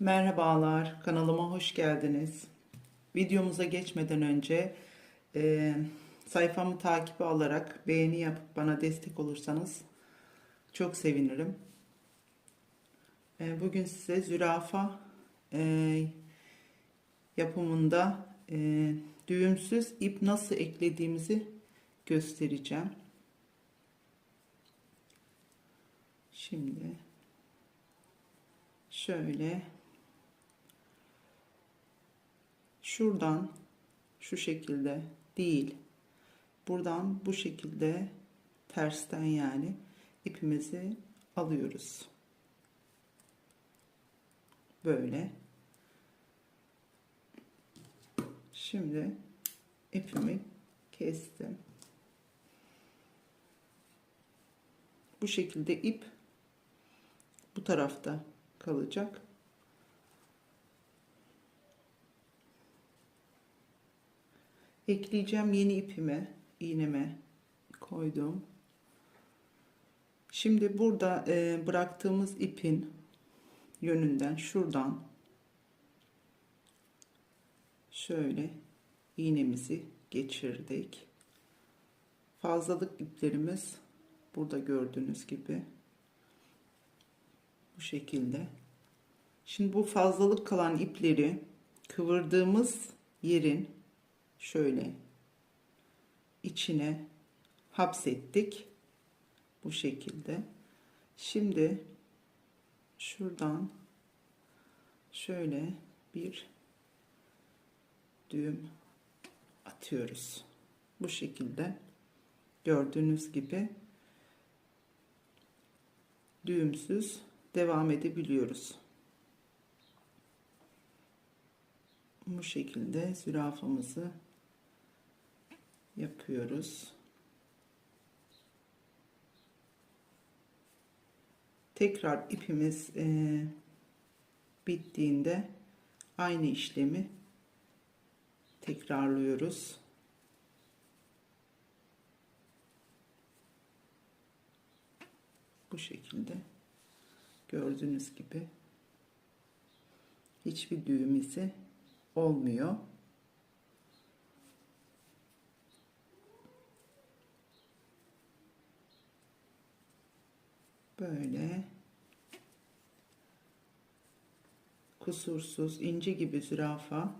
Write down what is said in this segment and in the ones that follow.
Merhabalar, kanalıma hoş geldiniz. Videomuza geçmeden önce e, sayfamı takibi alarak beğeni yapıp bana destek olursanız çok sevinirim. E, bugün size zürafa e, yapımında e, düğümsüz ip nasıl eklediğimizi göstereceğim. Şimdi şöyle şuradan şu şekilde değil. Buradan bu şekilde tersten yani ipimizi alıyoruz. Böyle. Şimdi ipimi kestim. Bu şekilde ip bu tarafta kalacak ekleyeceğim yeni ipime iğneme koydum. Şimdi burada e, bıraktığımız ipin yönünden şuradan şöyle iğnemizi geçirdik. Fazlalık iplerimiz burada gördüğünüz gibi bu şekilde. Şimdi bu fazlalık kalan ipleri kıvırdığımız yerin şöyle. İçine hapsettik. Bu şekilde. Şimdi şuradan şöyle bir düğüm atıyoruz. Bu şekilde. Gördüğünüz gibi düğümsüz devam edebiliyoruz bu şekilde zürafamızı yapıyoruz. Tekrar ipimiz e, bittiğinde aynı işlemi tekrarlıyoruz. Bu şekilde gördüğünüz gibi hiçbir düğüm olmuyor. Böyle kusursuz inci gibi zürafa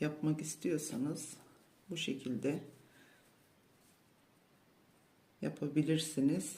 yapmak istiyorsanız bu şekilde yapabilirsiniz.